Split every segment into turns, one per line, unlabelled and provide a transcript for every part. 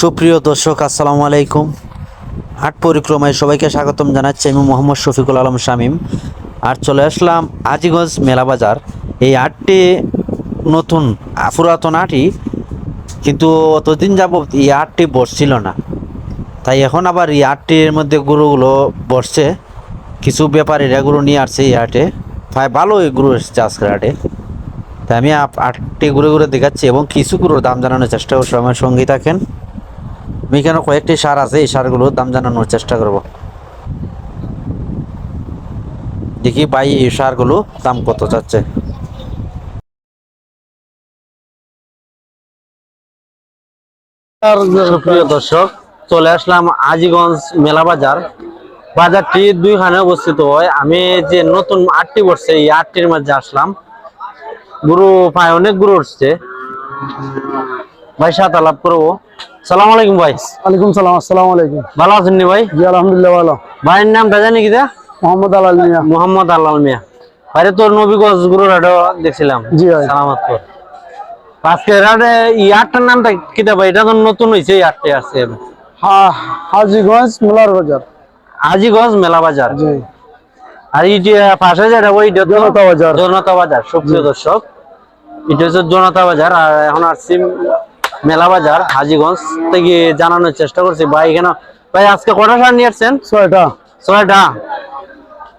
সুপ্রিয় দর্শক, আসসালামু আলাইকুম। হাট পরিক্রমায় সবাইকে স্বাগতম জানাচ্ছি আমি মোহাম্মদ শফিকুল আলম শামীম। আর চলে আসলাম আজিগঞ্জ মেলা বাজার। এই আটটি নতুন, পুরাতন হাটই, কিন্তু অতদিন যাবত এই আটটি বসছিল না। তাই এখন আবার এই আটটির মধ্যে গরুগুলো বসছে। কিছু ব্যাপারীরা গরু নিয়ে আসছে এই হাটে। প্রায় ভালোই গরু এসছে আজকের হাটে। তাই আমি আটটি ঘুরে ঘুরে দেখাচ্ছি এবং কিছু গরুর দাম জানানোর চেষ্টা করছি আমার সঙ্গী থাকেন। আমি এখানে কয়েকটি সার আছে, এই সারগুলোর দাম জানানোর চেষ্টা করব। দেখি ভাই, এই সারগুলো দাম কত যাচ্ছে। প্রিয় দর্শক, চলে আসলাম আজিগঞ্জ মেলা বাজার। বাজারটি দুইখানে অবস্থিত হয়। আমি যে নতুন আটটি বসছে, এই আটটির মাঝে আসলাম। গুরু পায়, অনেক গুরু উঠছে। ভাই সাত আলাপ করব। সালাম আলাইকুম ভাই।
ওয়ালাইকুম সালাম আসসালাম আলাইকুম।
ভালো আছেন নি ভাই?
জি আলহামদুলিল্লাহ ভালো।
ভাইয়ের নামটা জানি কি দা
মোহাম্মদ আলাল মিয়া।
মোহাম্মদ আল্লাল মিয়া। বাইরে তোর নবীগঞ্জ গুরু হাটও দেখছিলাম।
জি ভাই।
সালামতপুর আজকে রাডে আটটার নামটা কিতা ভাই? এটা তো নতুন হয়েছে এই আটটি আছে
হা- হাজিগঞ্জ মেলার বাজার।
আজিগঞ্জ মেলা বাজার।
জি।
আর এই যে পাশে যেটা ওইটা তো
জনতা বাজার।
জনতা বাজার সুপ্রিয় দর্শক। এটা হচ্ছে জনতা বাজার আর এখন আসছি মেলা বাজার হাজিগঞ্জ থেকে জানানোর চেষ্টা করছি। ভাই এখানে ভাই আজকে কটা সার নিয়ে আসছেন?
ছয়টা।
ছয়টা।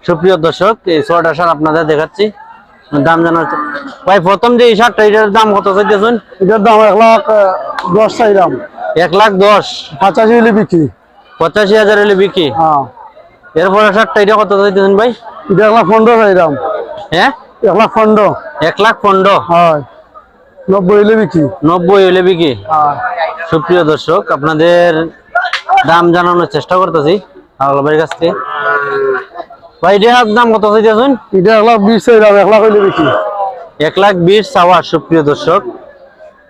সুপ্রিয় দর্শক এই ছয়টা সার আপনাদের দেখাচ্ছি। দাম জানার ভাই প্রথম যে এই সারটা এটার দাম কত চাইতেছেন?
এটার দাম এক লাখ দশ চাইলাম।
এক লাখ দশ।
পঁচাশি হলে বিক্রি।
পঁচাশি হাজার হলে বিক্রি?
হ্যাঁ।
এরপরে সারটা এটা কত চাইতেছেন ভাই?
এটা এক লাখ পনেরো চাইলাম।
হ্যাঁ?
এক লাখ পনেরো।
এক লাখ পনেরো।
হয়। নব্বই হলে বিক্রি?
নব্বই হলে বিক্রি।
হ্যাঁ।
সুপ্রিয় দর্শক আপনাদের দাম জানানোর চেষ্টা করতেছি আলাবের কাছ থেকে। ভাই এটার দাম কত চাইতেছেন?
এটা এক লাখ বিশ চাইলাম এক লাখ হলে বিক্রি।
এক লাখ বিশ চাওয়া সুপ্রিয় দর্শক।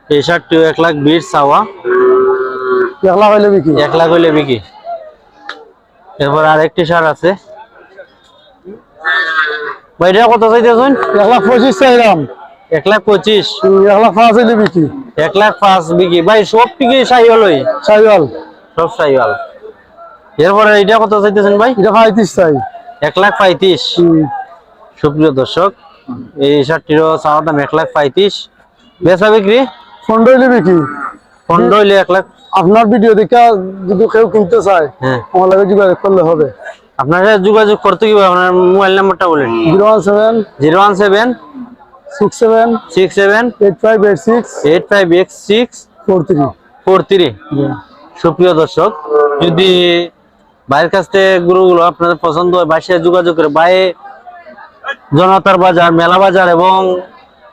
এই শার্টটিও এক লাখ বিশ চাওয়া।
এক লাখ হলে বিক্রি।
এক লাখ হইলে বিক্রি। এরপর আরেকটি সার আছে। ভাই এটা কত চাইতেছেন?
এক লাখ পঁচিশ চাইলাম
এক লাখ পঁচিশ।
এক লাখ পাঁচ হলে বিক্রি।
এক লাখ পাঁচ বিক্রি। ভাই সব বিক্রি সাই হলোই
চাইবাল
সব সাই হল এরপরে এটা কত চাইতেছেন ভাই?
এটা পঁয়ত্রিশ চাই।
এক লাখ পঁয়ত্রিশ। সুপ্রিয় দর্শক এই শার্টটিরও চাওয়া দাম এক লাখ পঁয়ত্রিশ। বেচা বিক্রি?
পনেরো হলে বিক্রি।
পনেরো হইলে এক লাখ
আপনার ভিডিও দেখে যদি কেউ কিনতে চায়
হ্যাঁ।
আমার লাগে যোগাযোগ করলে হবে।
আপনারা যোগাযোগ করতে কি আপনার মোবাইল নাম্বারটা বলেন।
Zero one seven
zero one seven
six seven
six seven
eight five eight six
eight five six
four three
four three সুপ্রিয় দর্শক যদি বাইরের কাছ থেকে গুরুগুলো আপনাদের পছন্দ হয় বাইরে যোগাযোগ করে বাইরে জনতার বাজার মেলা বাজার এবং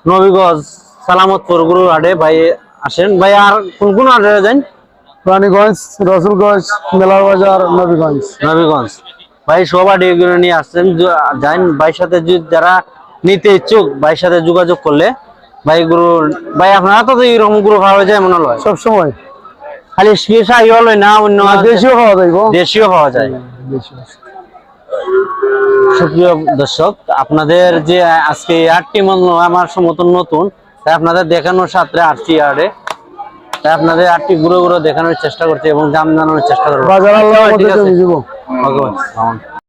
নবীগঞ্জ সালামতপুর গুরু হাটে ভাই আসেন। ভাই আর কোন কোন হাটে যান?
রানীগঞ্জ রসুলগঞ্জ মেলার বাজার নবীগঞ্জ।
নবীগঞ্জ। ভাই সব হাটে নিয়ে আসছেন যান। ভাইয়ের সাথে যারা নিতে ইচ্ছুক ভাইয়ের সাথে যোগাযোগ করলে ভাই গুরু ভাই আপনারা তো এরকম গুরু পাওয়া যায় মনে হয়।
সব সময়।
খালি শাহি হলো না অন্য
দেশীয় খাওয়া যাইব
দেশীয় পাওয়া যায়। সুপ্রিয় দর্শক আপনাদের যে আজকে আটটি মন আমার সমতন নতুন তাই আপনাদের দেখানোর সাথে আটটি আটে। তাই আপনাদের আটটি ঘুরে ঘুরে দেখানোর চেষ্টা করছি এবং দাম জানানোর চেষ্টা করব।